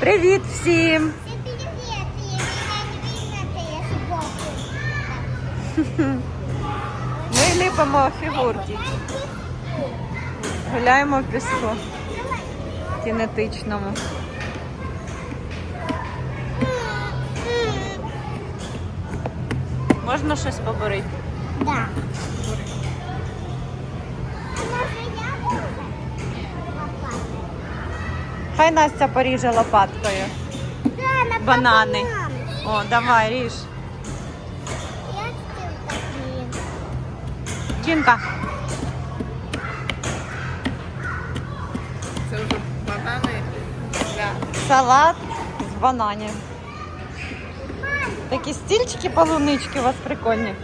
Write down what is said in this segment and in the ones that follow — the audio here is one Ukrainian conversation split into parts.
Привіт всім! Ми ліпимо фігурки. Гуляємо в піску кінетичному. Можна щось поборити? Да. Хай Настя поріже лопаткою. Да, на Банани. О, давай, ріж. Я. Жінка, Це вже банани для салат з бананів. Такі стільчики полунички у вас прикольні.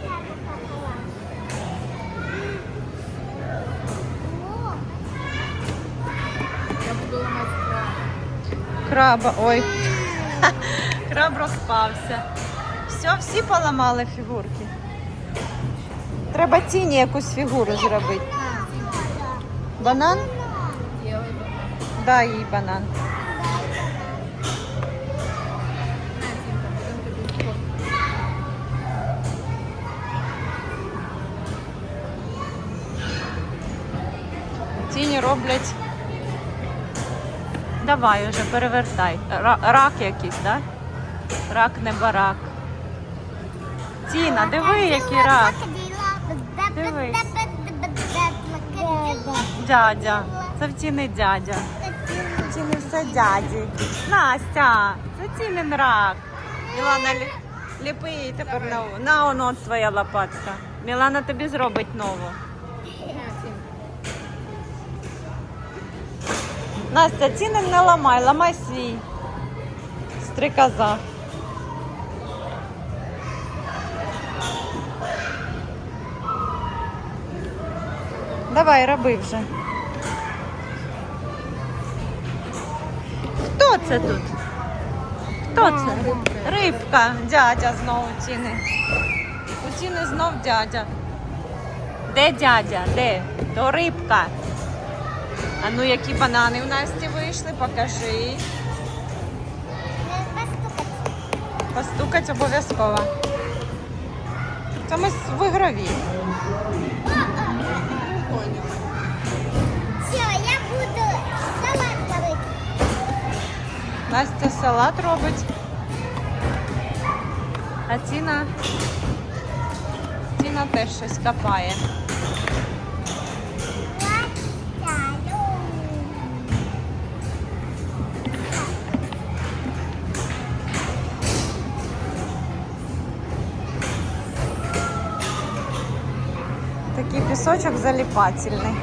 Краба, ой. Краб розпався. Все, всі поламали фігурки. Треба тіні якусь фігуру зробити. Банан? Дай їй банан. Тіні роблять. Давай уже перевертай. Рак якийсь, так? Да? Рак не барак. Тіна, диви, який рак. Дивись. Дядя. Це в тіни дядя. В Тіни все дяді. Настя, це тінин рак. Мілана, лі... ліпи їй тепер нову. На, оно твоя лопатка. Мілана тобі зробить нову. Настя, ціни не ламай, ламай свій. Стрикоза. Давай, роби вже. Хто це тут? Хто це? Рибка, дядя знову ціни. У ціни знов дядя. Де дядя? Де? То рибка. А ну які банани у Насті вийшли, покажи. Постукать обов'язково. Це ми в ігрові. Все, я буду салат варить. Настя салат робить. А Тіна. Тіна теж щось копає. Пісочок заліпательний.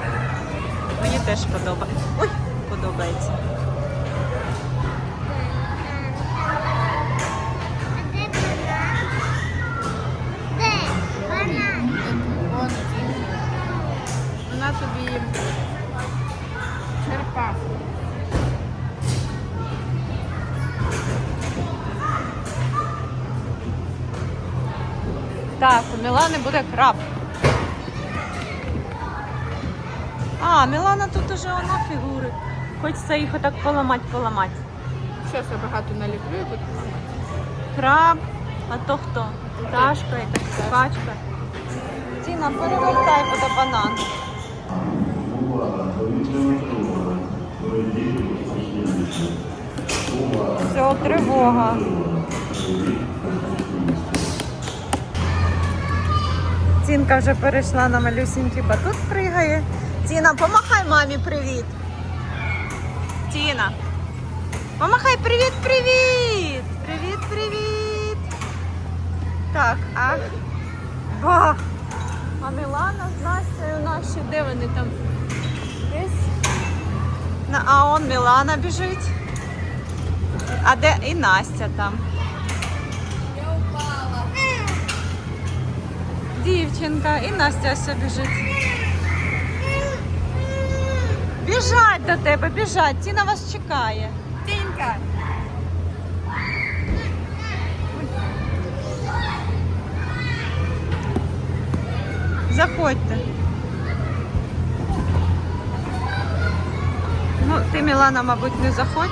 Мені теж подобається. Ой, подобається. Вона тобі черепаху. Так, у Мілани буде краб. А, Мілана тут уже вона фігури. Хочеться їх отак поламати, поламати. Зараз я багато наліплю і буду ламати. Краб, а то хто? Пташка, якась качка. Тіна, перевертай буде банан. Все, тривога. Тінка вже перейшла на малюсінький батут пригає. Тіна, помахай мамі привіт. Тіна. Помахай привіт, привіт! Привіт, привіт! Так, а ба! А Мілана з Настею наші, де вони там? Десь. На, а он Мілана біжить. А де і Настя там? Я упала. Дівчинка, і Настя ось біжить. Біжать до тебе, біжать. Тіна вас чекає. Тінька. Заходьте. Ну, ти, Мілана, мабуть, не заходь.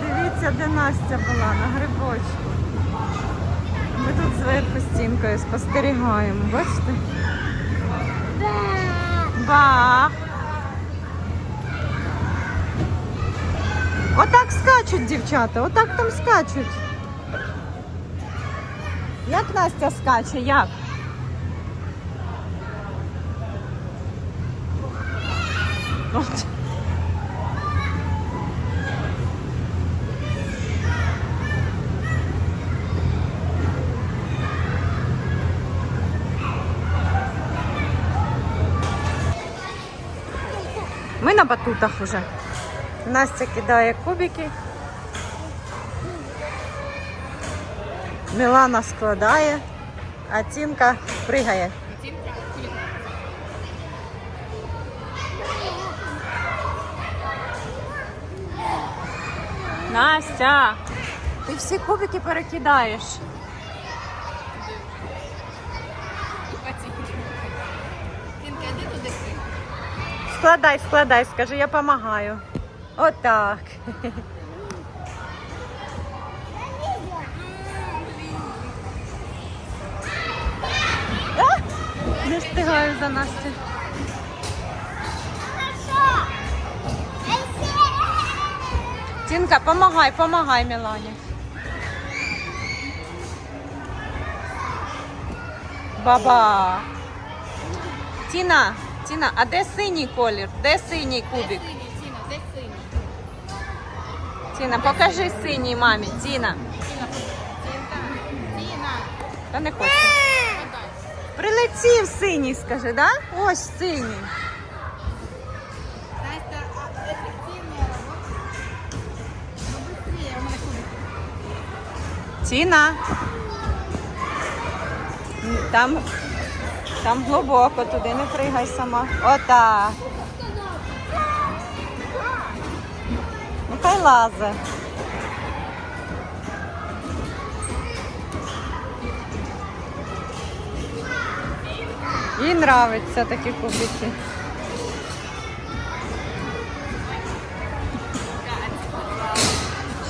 Дивіться, де Настя була на грибочку. Ми тут зверху стінкою спостерігаємо, бачите? Ба. Отак скачуть дівчата, отак там скачуть. Як Настя скаче? Як? От. Ми на батутах уже. Настя кидає кубики. Мілана складає, а Тінка пригає. Настя, ти всі кубики перекидаєш. Складай, складай, скажи, я допомагаю. Отак. Не встигаю за Настю. Тінка, помагай, помагай Мілані. Баба. Тіна, Тіна, а де синій колір? Де синій кубик? Синій, Тіна, де синій? Тіна, покажи синій мамі. Тіна. Тіна, Тіна, Та не подай. Прилетів синій, скажи, да? Ось синій. Тіна. Там, там глибоко, туди не пригай сама. Отак. Ну хай лазе. Їй нравиться такі кубики.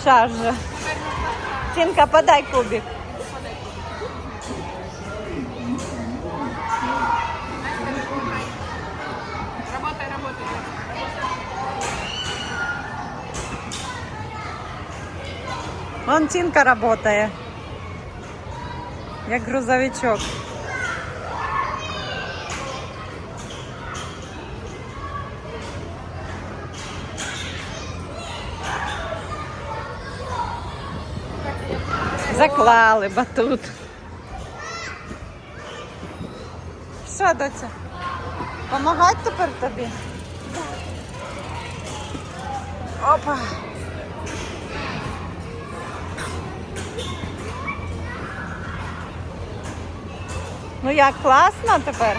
Же. Тінка, подай кубик. Вон Тінка працює. Як грузовичок. Заклали батут. Що, доця? Помагати тепер тобі? Опа. Ну як класно тепер?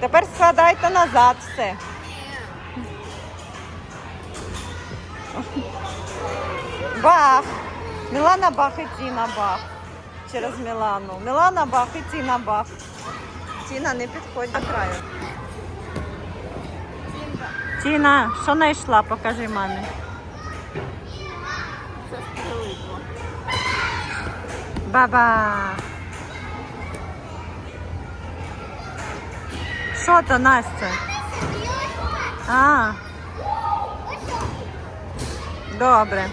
Тепер складайте назад все. Бах! Мілана бах і Тіна бах. Через Мілану. Мілана бах і Тіна бах. Тіна, не підходь до краю. Тіна, що знайшла? Покажи мамі. Це. Баба. Що то, Настя? А. Добре.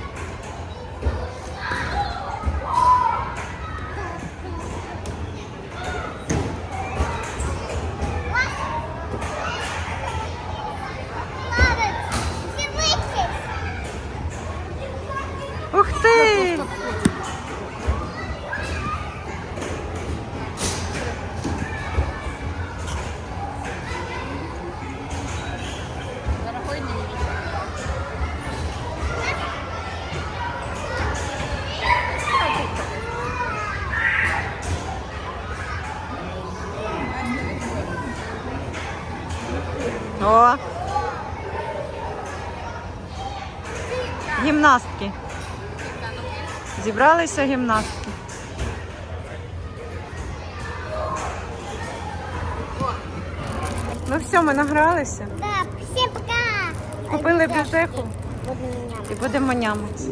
О. Гімнастки. Зібралися гімнастки. Ну все, ми награлися. Да, всем пока. Купили міняти. і будемо нямати.